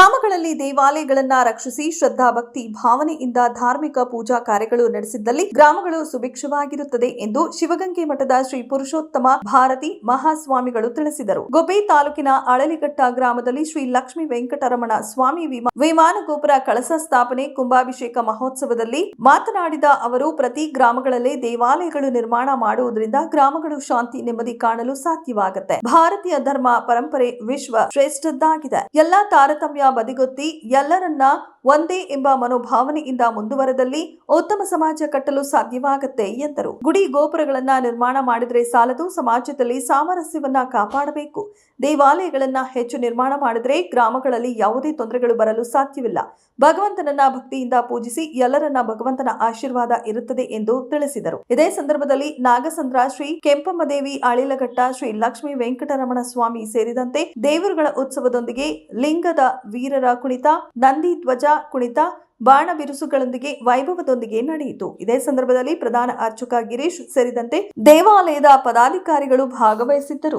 ಗ್ರಾಮಗಳಲ್ಲಿ ದೇವಾಲಯಗಳನ್ನ ರಕ್ಷಿಸಿ ಶ್ರದ್ಧಾ ಭಕ್ತಿ ಭಾವನೆಯಿಂದ ಧಾರ್ಮಿಕ ಪೂಜಾ ಕಾರ್ಯಗಳು ನಡೆಸಿದ್ದಲ್ಲಿ ಗ್ರಾಮಗಳು ಸುಭಿಕ್ಷವಾಗಿರುತ್ತದೆ ಎಂದು ಶಿವಗಂಗೆ ಮಠದ ಶ್ರೀ ಪುರುಷೋತ್ತಮ ಭಾರತಿ ಮಹಾಸ್ವಾಮಿಗಳು ತಿಳಿಸಿದರು. ಗೊಬ್ಬೆ ತಾಲೂಕಿನ ಅಳಲಿಘಟ್ಟ ಗ್ರಾಮದಲ್ಲಿ ಶ್ರೀ ಲಕ್ಷ್ಮೀ ವೆಂಕಟರಮಣ ಸ್ವಾಮಿ ವಿಮಾ- ವಿಮಾನ ಗೋಪುರ ಕಳಸ ಸ್ಥಾಪನೆ ಕುಂಭಾಭಿಷೇಕ ಮಹೋತ್ಸವದಲ್ಲಿ ಮಾತನಾಡಿದ ಅವರು, ಪ್ರತಿ ಗ್ರಾಮಗಳಲ್ಲಿ ದೇವಾಲಯಗಳು ನಿರ್ಮಾಣ ಮಾಡುವುದರಿಂದ ಗ್ರಾಮಗಳು ಶಾಂತಿ, ನೆಮ್ಮದಿ ಕಾಣಲು ಸಾಧ್ಯವಾಗುತ್ತೆ. ಭಾರತೀಯ ಧರ್ಮ ಪರಂಪರೆ ವಿಶ್ವ ಶ್ರೇಷ್ಠದ್ದಾಗಿದೆ. ಎಲ್ಲಾ ತಾರತಮ್ಯ ಬದಿಗೊತ್ತಿ ಎಲ್ಲರನ್ನ ಒಂದೇ ಎಂಬ ಮನೋಭಾವನೆಯಿಂದ ಮುಂದುವರೆದಲ್ಲಿ ಉತ್ತಮ ಸಮಾಜ ಕಟ್ಟಲು ಸಾಧ್ಯವಾಗುತ್ತೆ ಎಂದರು. ಗುಡಿ ಗೋಪುರಗಳನ್ನ ನಿರ್ಮಾಣ ಮಾಡಿದರೆ ಸಾಲದು ಸಮಾಜದಲ್ಲಿ ಸಾಮರಸ್ಯವನ್ನ ಕಾಪಾಡಬೇಕು. ದೇವಾಲಯಗಳನ್ನ ಹೆಚ್ಚು ನಿರ್ಮಾಣ ಮಾಡಿದರೆ ಗ್ರಾಮಗಳಲ್ಲಿ ಯಾವುದೇ ತೊಂದರೆಗಳು ಬರಲು ಸಾಧ್ಯವಿಲ್ಲ. ಭಗವಂತನನ್ನ ಭಕ್ತಿಯಿಂದ ಪೂಜಿಸಿ ಎಲ್ಲರನ್ನ ಭಗವಂತನ ಆಶೀರ್ವಾದ ಇರುತ್ತದೆ ಎಂದು ತಿಳಿಸಿದರು. ಇದೇ ಸಂದರ್ಭದಲ್ಲಿ ನಾಗಸಂದ್ರ ಶ್ರೀ ಕೆಂಪಮ್ಮದೇವಿ ಅಳಿಲಘಟ್ಟ ಶ್ರೀ ಲಕ್ಷ್ಮೀ ವೆಂಕಟರಮಣ ಸ್ವಾಮಿ ಸೇರಿದಂತೆ ದೇವರುಗಳ ಉತ್ಸವದೊಂದಿಗೆ ಲಿಂಗದ ವೀರರ ಕುಣಿತ, ನಂದಿ ಧ್ವಜ ಕುಣಿತ, ಬಾಣ ಬಿರುಸುಗಳೊಂದಿಗೆ ವೈಭವದೊಂದಿಗೆ ನಡೆಯಿತು. ಇದೇ ಸಂದರ್ಭದಲ್ಲಿ ಪ್ರಧಾನ ಅರ್ಚಕ ಗಿರೀಶ್ ಸೇರಿದಂತೆ ದೇವಾಲಯದ ಪದಾಧಿಕಾರಿಗಳು ಭಾಗವಹಿಸಿದ್ದರು.